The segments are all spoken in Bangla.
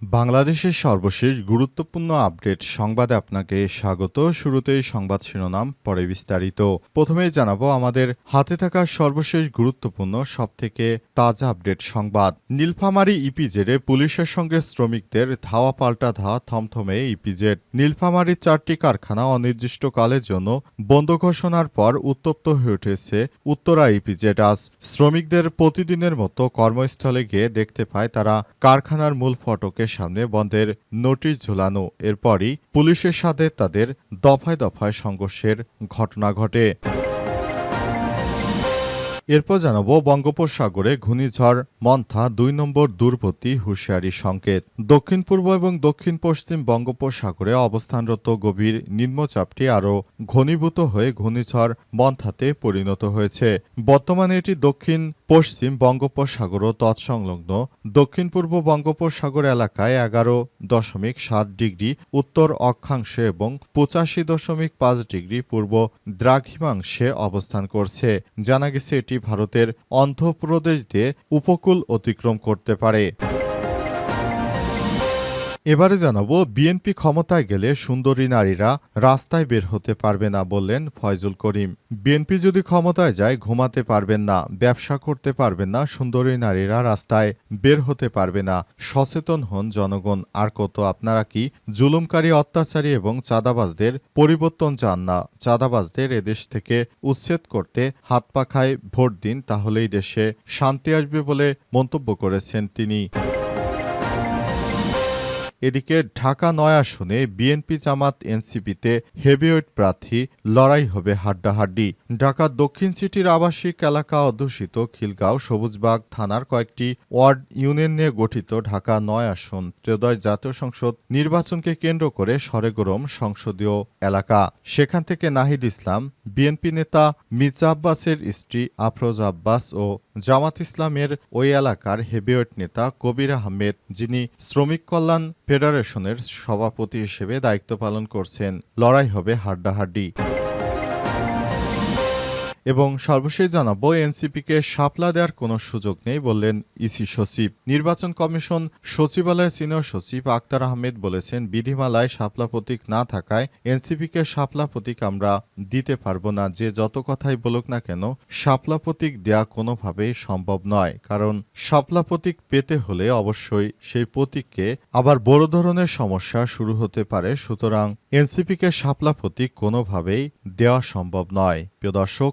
বাংলাদেশের সর্বশেষ গুরুত্বপূর্ণ আপডেট সংবাদে আপনাকে স্বাগত। শুরুতেই সংবাদ শিরোনাম, পরে বিস্তারিত। প্রথমেই জানাব আমাদের হাতে থাকা সর্বশেষ গুরুত্বপূর্ণ, সবথেকে তাজা আপডেট সংবাদ। নীলফামারী ইপিজেডে পুলিশের সঙ্গে শ্রমিকদের ধাওয়া পাল্টা ধাওয়া থমথমে ইপিজেড নীলফামারীর চারটি কারখানা অনির্দিষ্টকালের জন্য বন্ধ ঘোষণার পর উত্তপ্ত হয়ে উঠেছে উত্তরা ইপিজেড আজ শ্রমিকদের প্রতিদিনের মতো কর্মস্থলে গিয়ে দেখতে পায় তারা কারখানার মূল ফটকের সামনে বন্ধের নোটিশ ঝুলানো। এরপরই পুলিশের সাথে তাদের দফায় দফায় সংঘর্ষের ঘটনা ঘটে। এরপর জানাব, বঙ্গোপসাগরে ঘূর্ণিঝড় মন্থা দুই নম্বর দূরবর্তী হুঁশিয়ারি সংকেত। দক্ষিণ পূর্ব এবং দক্ষিণ পশ্চিম বঙ্গোপসাগরে অবস্থানরত গভীর নিম্নচাপটি আরও ঘনীভূত হয়ে ঘূর্ণিঝড় মন্থাতে পরিণত হয়েছে। বর্তমানে এটি দক্ষিণ পশ্চিম বঙ্গোপসাগর ও তৎসংলগ্ন। দক্ষিণ পূর্ব বঙ্গোপসাগর এলাকায় এগারো দশমিক সাত ডিগ্রি, উত্তর অক্ষাংশে এবং পঁচাশি দশমিক পাঁচ ডিগ্রি, পূর্ব দ্রাঘিমাংশে অবস্থান করছে। জানা গেছে, এটি ভারতের অন্ধ্রপ্রদেশ দিয়ে উপকূল অতিক্রম করতে পারে। এবারে জানাব, বিএনপি ক্ষমতায় গেলে সুন্দরী নারীরা রাস্তায় বের হতে পারবে না বললেন ফয়জুল করিম। বিএনপি যদি ক্ষমতায় যায়, ঘুমাতে পারবেন না, ব্যবসা করতে পারবেন না, সুন্দরী নারীরা রাস্তায় বের হতে পারবে না। সচেতন হন জনগণ। আর কত, আপনারা কি জুলুমকারী, অত্যাচারী এবং চাঁদাবাজদের পরিবর্তন চান না? চাঁদাবাজদের এদেশ থেকে উচ্ছেদ করতে হাত পাখায় ভোট দিন, তাহলেই দেশে শান্তি আসবে বলে মন্তব্য করেছেন তিনি। এদিকে ঢাকা নয় আসনে বিএনপি জামাত এনসিপিতে হেভিওয়েট প্রার্থী লড়াই হবে হাড্ডাহাড্ডি। ঢাকা দক্ষিণ সিটির আবাসিক এলাকা অধ্যুষিত খিলগাঁও সবুজবাগ থানার কয়েকটি ওয়ার্ড ইউনিয়ন নিয়ে গঠিত ঢাকা নয় আসন ত্রয়োদশ জাতীয় সংসদ নির্বাচনকে কেন্দ্র করে সরেগরম সংসদীয় এলাকা। সেখান থেকে নাহিদ ইসলাম, বিএনপি নেতা মির্জা আব্বাসের স্ত্রী আফরোজ আব্বাস ও জামাত ইসলামের ওই এলাকার হেভিওয়েট নেতা কবির আহমেদ, যিনি শ্রমিক কল্যাণ ফেডারেশনের সভাপতি হিসেবে দায়িত্ব পালন করছেন, লড়াই হবে হাড্ডাহাড্ডি। এবং সর্বশেষ জানাব, এনসিপিকে সাপলা দেওয়ার কোনো সুযোগ নেই বললেন ইসি সচিব। নির্বাচন কমিশন সচিবালয়ের সিনিয়র সচিব আক্তার আহমেদ বলেছেন, বিধিমালায় সাপলা প্রতীক না থাকায় এনসিপিকে সাপলা প্রতীক আমরা দিতে পারব না। যে যত কথাই বলুক না কেন সাপলা প্রতীক দেয়া কোনোভাবেই সম্ভব নয়। কারণ সাপলা প্রতীক পেতে হলে অবশ্যই সেই প্রতীককে আবার বড় ধরনের সমস্যা শুরু হতে পারে। সুতরাং এনসিপিকে সাপলা প্রতীক কোনোভাবেই দেওয়া সম্ভব নয়। প্রিয় দর্শক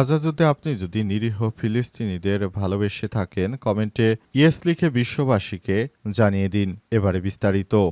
গাজা যুদ্ধে আপনি যদি নিরীহ ফিলিস্তিনিদের ভালোবেসে থাকেন, কমেন্টে ইয়েস লিখে বিশ্ববাসীকে জানিয়ে দিন। এবারে বিস্তারিত।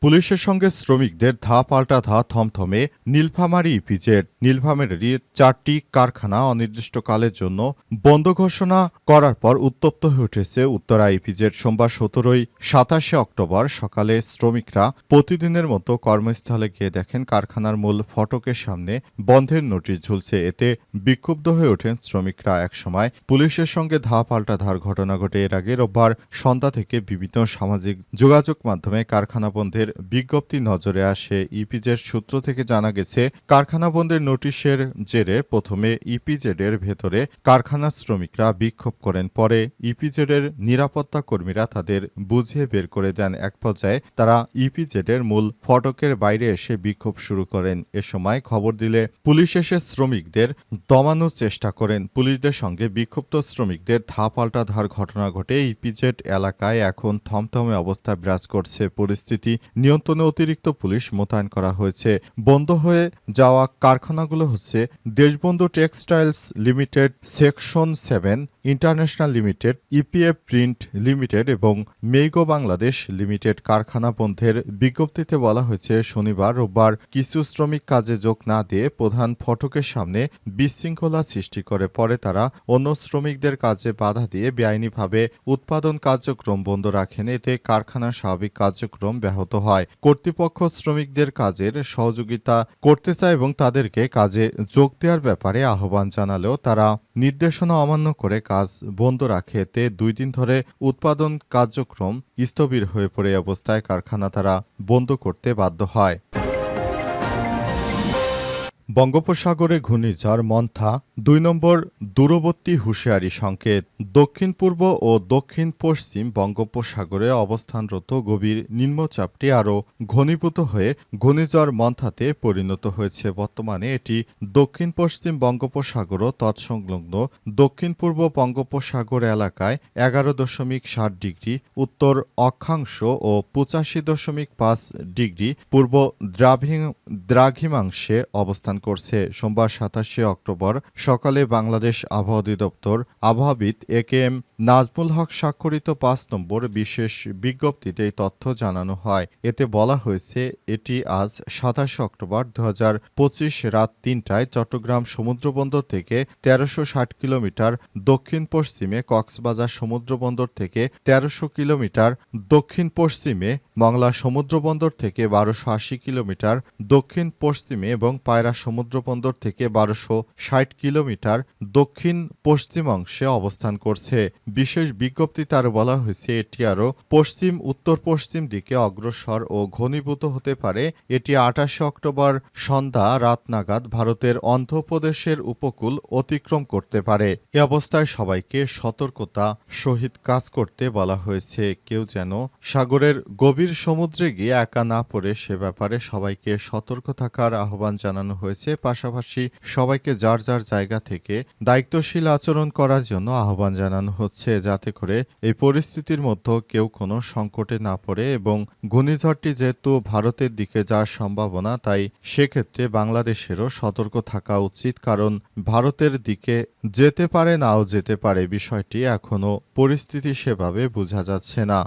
পুলিশের সঙ্গে শ্রমিকদের ধা পাল্টা ধা থমথমে নীলফামারি ইপিজেড। নীলফামারীর চারটি কারখানা অনির্দিষ্টকালের জন্য বন্ধ ঘোষণা করার পর উত্তপ্ত হয়ে উঠেছে উত্তরা ইপিজেড সোমবার সতেরোই সাতাশে অক্টোবর সকালে শ্রমিকরা প্রতিদিনের মতো কর্মস্থলে গিয়ে দেখেন কারখানার মূল ফটকের সামনে বন্ধের নোটিশ ঝুলছে। এতে বিক্ষুব্ধ হয়ে ওঠেন শ্রমিকরা। একসময় পুলিশের সঙ্গে ধা পাল্টা ধার ঘটনা ঘটে। এর আগে রোববার সন্ধ্যা থেকে বিভিন্ন সামাজিক যোগাযোগ মাধ্যমে কারখানা বন্ধের বিজ্ঞপ্তি নজরে আসে। ইপিজেড সূত্র থেকে জানা গেছে, কারখানা বন্ধের নোটিশের জেরে প্রথমে ইপিজেডের ভেতরে কারখানা শ্রমিকরা বিক্ষোভ করেন। পরে ইপিজেডের নিরাপত্তা কর্মীরা তাদের বুঝিয়ে বের করে দেন। এক পর্যায়ে তারা ইপিজেডের মূল ফটকের বাইরে এসে বিক্ষোভ শুরু করেন। এ সময় খবর দিলে পুলিশ এসে শ্রমিকদের দমানোর চেষ্টা করেন। পুলিশদের সঙ্গে বিক্ষুব্ধ শ্রমিকদের ধা পাল্টা ধার ঘটনা ঘটে। ইপিজেড এলাকায় এখন থমথমে অবস্থা বিরাজ করছে। পরিস্থিতি নিয়ন্ত্রণে অতিরিক্ত পুলিশ মোতায়েন করা হয়েছে। বন্ধ হয়ে যাওয়া কারখানাগুলো হচ্ছে Deshbandhu textiles limited section seven international limited, EPF print limited এবং মেইগো বাংলাদেশ লিমিটেড কারখানা বন্ধের বিজ্ঞপ্তিতে বলা হয়েছে, শনিবার, রোববার কিছু শ্রমিক কাজে যোগ না দিয়ে প্রধান ফটকের সামনে বিশৃঙ্খলা সৃষ্টি করে। পরে তারা অন্য শ্রমিকদের কাজে বাধা দিয়ে বেআইনিভাবে উৎপাদন কার্যক্রম বন্ধ রাখেন। এতে কারখানার স্বাভাবিক কার্যক্রম ব্যাহত হয়। কর্তৃপক্ষ শ্রমিকদের কাজের সহযোগিতা করতে চায় এবং তাদেরকে কাজে যোগ দেওয়ার ব্যাপারে আহ্বান জানালেও তারা নির্দেশনা অমান্য করে কাজ বন্ধ রাখে তে দুই দিন ধরে উৎপাদন কার্যক্রম স্থবির হয়ে পড়ে অবস্থায় কারখানা তারা বন্ধ করতে বাধ্য হয়। বঙ্গোপসাগরে ঘূর্ণিঝড়, মন্থা দুই নম্বর দূরবর্তী হুঁশিয়ারি সংকেত। দক্ষিণ পূর্ব ও দক্ষিণ পশ্চিম বঙ্গোপসাগরে অবস্থানরত গভীর নিম্নচাপটি আরও ঘনীভূত হয়ে ঘূর্ণিঝড় মন্থাতে পরিণত হয়েছে। বর্তমানে এটি দক্ষিণ পশ্চিম বঙ্গোপসাগর ও তৎসংলগ্ন দক্ষিণ পূর্ব বঙ্গোপসাগর এলাকায় এগারো দশমিক ষাট ডিগ্রি, উত্তর অক্ষাংশ ও পঁচাশি দশমিক পাঁচ ডিগ্রি, পূর্ব দ্রাঘিমাংশে অবস্থান করছে। সোমবার সাতাশে অক্টোবর সকালে বাংলাদেশ আবহাওয়া অধিদপ্তর আবহাওয়াবিদ এ কে এম নাজমুল হক স্বাক্ষরিত পাঁচ নম্বর বিশেষ বিজ্ঞপ্তিতে এই তথ্য জানানো হয়। এতে বলা হয়েছে, এটি আজ সাতাশে অক্টোবর দু রাত তিনটায় চট্টগ্রাম সমুদ্রবন্দর থেকে তেরোশো ষাট কিলোমিটার দক্ষিণ পশ্চিমে কক্সবাজার সমুদ্রবন্দর থেকে তেরোশো কিলোমিটার দক্ষিণ পশ্চিমে মংলা সমুদ্রবন্দর থেকে বারোশো আশি কিলোমিটার দক্ষিণ পশ্চিমে এবং পায়রা সমুদ্রবন্দর থেকে বারোশো ষাট কিলোমিটার দক্ষিণ পশ্চিম অংশে অবস্থান করছে। বিশেষ বিজ্ঞপ্তিতে আরও বলা হয়েছে, এটি আরও পশ্চিম, উত্তর পশ্চিম দিকে অগ্রসর ও ঘনীভূত হতে পারে। এটি আঠাশে অক্টোবর সন্ধ্যা রাত নাগাদ ভারতের অন্ধ্রপ্রদেশের উপকূল অতিক্রম করতে পারে। এ অবস্থায় সবাইকে সতর্কতা সহিত কাজ করতে বলা হয়েছে। কেউ যেন সাগরের গভীর সমুদ্রে গিয়ে একা না পড়ে, সে ব্যাপারে সবাইকে সতর্ক থাকার আহ্বান জানানো হয়েছে। পাশাপাশি সবাইকে যার যার জায়গা থেকে দায়িত্বশীল আচরণ করার জন্য আহ্বান জানানো হচ্ছে, যাতে করে এই পরিস্থিতির মধ্যে কেউ কোনো সংকটে না পড়ে এবং ঘূর্ণিঝড়টি যেহেতু ভারতের দিকে যাওয়ার সম্ভাবনা, তাই সেক্ষেত্রে বাংলাদেশেরও সতর্ক থাকা উচিত। কারণ ভারতের দিকে যেতে পারে, নাও যেতে পারে বিষয়টি এখনও পরিস্থিতি সেভাবে বোঝা যাচ্ছে না।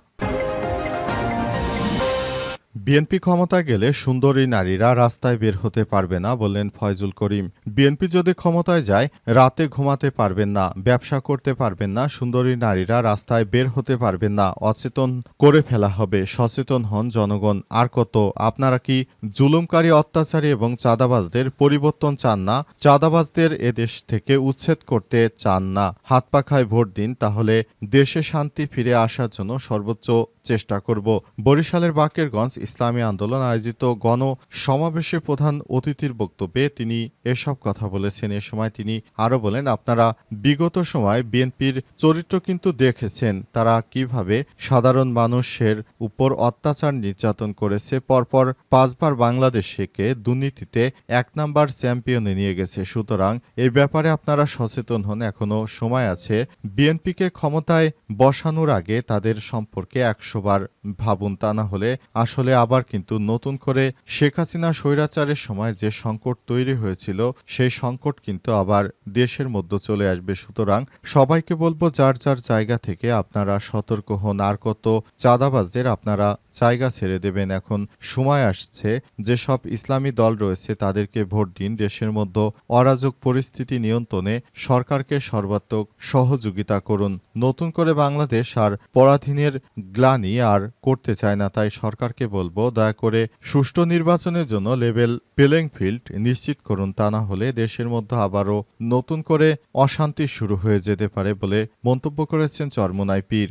বিএনপি ক্ষমতা গেলে সুন্দরী নারীরা রাস্তায় বের হতে পারবে না বললেন ফয়জুল করিম। বিএনপি যদি ক্ষমতায় যায়, রাতে ঘুমাতে পারবেন না, ব্যবসা করতে পারবেন না, সুন্দরী নারীরা রাস্তায় বের হতে পারবেন না, অচেতন করে ফেলা হবে, সচেতন হন জনগণ। আর কত, আপনারা কি জুলুমকারী অত্যাচারী এবং চাঁদাবাজদের পরিবর্তন চান না? চাঁদাবাজদের এদেশ থেকে উচ্ছেদ করতে চান না। হাত পাখায় ভোট দিন, তাহলে দেশে শান্তি ফিরে আসার জন্য সর্বোচ্চ চেষ্টা করব। বরিশালের বাকেরগঞ্জ ইসলামী আন্দোলন আয়োজিত গণ সমাবেশে প্রধান অতিথির বক্তব্যে তিনি এসব কথা বলেছেন। এ সময় তিনি আরও বলেন, আপনারা বিগত সময় বিএনপির চরিত্র কিন্তু দেখেছেন। তারা কীভাবে সাধারণ মানুষের উপর অত্যাচার নির্যাতন করেছে, পরপর পাঁচবার বাংলাদেশকে দুর্নীতিতে এক নাম্বার চ্যাম্পিয়নে নিয়ে গেছে। সুতরাং এ ব্যাপারে আপনারা সচেতন হন। এখনও সময় আছে বিএনপিকে ক্ষমতায় বসানোর আগে তাদের সম্পর্কে একশো বার ভাবুন তা না হলে আসলে আবার কিন্তু নতুন করে শেখ হাসিনা স্বৈরাচারের সময় যে সংকট তৈরি হয়েছিল, সেই সংকট কিন্তু আবার দেশের মধ্যে চলে আসবে। সুতরাং সবাইকে বলব যার যার জায়গা থেকে আপনারা সতর্ক হন, আর কত চাঁদাবাজদের আপনারা জায়গা ছেড়ে দেবেন। এখন সময় আসছে, যেসব ইসলামী দল রয়েছে তাদেরকে ভোট দিন। দেশের মধ্যে অরাজক পরিস্থিতি নিয়ন্ত্রণে সরকারকে সর্বাত্মক সহযোগিতা করুন। নতুন করে বাংলাদেশ আর পরাধীনের গ্লানি আর করতে চায় না, তাই সরকারকে বলব দয়া করে সুষ্ঠু নির্বাচনের জন্য লেভেল প্লেইং ফিল্ড নিশ্চিত করুন, তা না হলে দেশের মধ্যে আবারও নতুন করে অশান্তি শুরু হয়ে যেতে পারে বলে মন্তব্য করেছেন চরমোনাই পীর।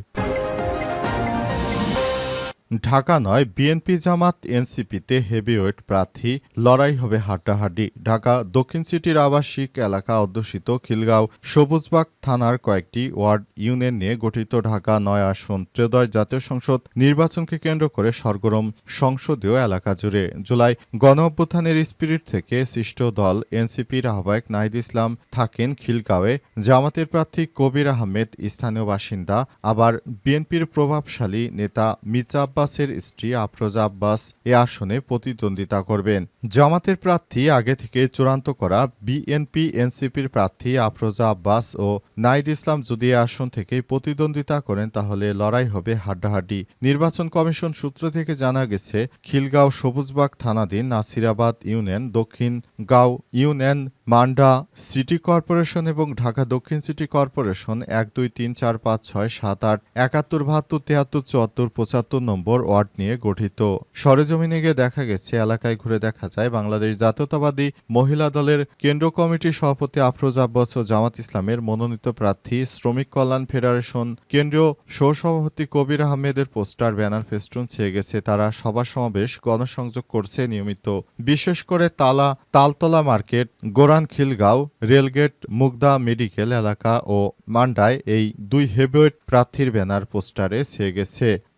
ঢাকা নয়, বিএনপি জামাত, এনসিপিতে হেভিওয়েট প্রার্থী, লড়াই হবে হাড্ডাহাড্ডি। ঢাকা দক্ষিণ সিটির আবাসিক এলাকা অধ্যুষিত খিলগাঁও, সবুজবাগ থানার কয়েকটি ওয়ার্ড ইউনিয়ন নিয়ে গঠিত ঢাকা নয় আসন ত্রয়োদশ জাতীয় সংসদ নির্বাচনকে কেন্দ্র করে সরগরম সংসদীয় এলাকা জুড়ে। জুলাই গণ অভ্যুত্থানের স্পিরিট থেকে সৃষ্ট দল এনসিপির আহ্বায়ক নাহিদ ইসলাম থাকেন খিলগাঁওয়ে। জামাতের প্রার্থী কবির আহমেদ, স্থানীয় বাসিন্দা, আবার বিএনপির প্রভাবশালী নেতা মির্জা আব্বাসের স্ত্রী আফরোজা আব্বাস এ আসনে প্রতিদ্বন্দ্বিতা করবেন। জামাতের প্রার্থী আগে থেকে চূড়ান্ত করা বিএনপি, এনসিপির প্রার্থী আফরোজা আব্বাস ও নাইদ ইসলাম যদি এ আসন থেকে প্রতিদ্বন্দ্বিতা করেন, তাহলে লড়াই হবে হাড্ডাহাড্ডি। নির্বাচন কমিশন সূত্র থেকে জানা গেছে, খিলগাঁও সবুজবাগ থানাধীন Nasirabad union, Dakshin Gaon union, Manda city corporation এবং ঢাকা দক্ষিণ সিটি কর্পোরেশন এক দুই তিন চার পাঁচ ছয় সাত আট একাত্তর, বাহাত্তর, তিয়াত্তর, চুয়াত্তর, পঁচাত্তর নম্বর ওয়ার্ড নিয়ে গঠিত। সরেজমিনে গিয়ে দেখা গেছে, এলাকায় ঘুরে দেখা যায়, বাংলাদেশ জাতীয়তাবাদী মহিলা দলের কেন্দ্র কমিটির সভাপতি আফরোজ আব্বাস ও জামাত ইসলামের মনোনীত প্রার্থী শ্রমিক কল্যাণ ফেডারেশন কেন্দ্রীয় সহসভাপতি কবির আহমেদের পোস্টার, ব্যানার, ফেস্টুন ছেয়ে গেছে। তারা সভা সমাবেশ গণসংযোগ করছে নিয়মিত। বিশেষ করে তালা, Taltala market, Goran Khilgaon, rail gate, Mugda medical এলাকা ও মান্ডায় এই দুই হেভিওয়েট প্রার্থীর ব্যানার পোস্টারে ছেয়ে গেছে।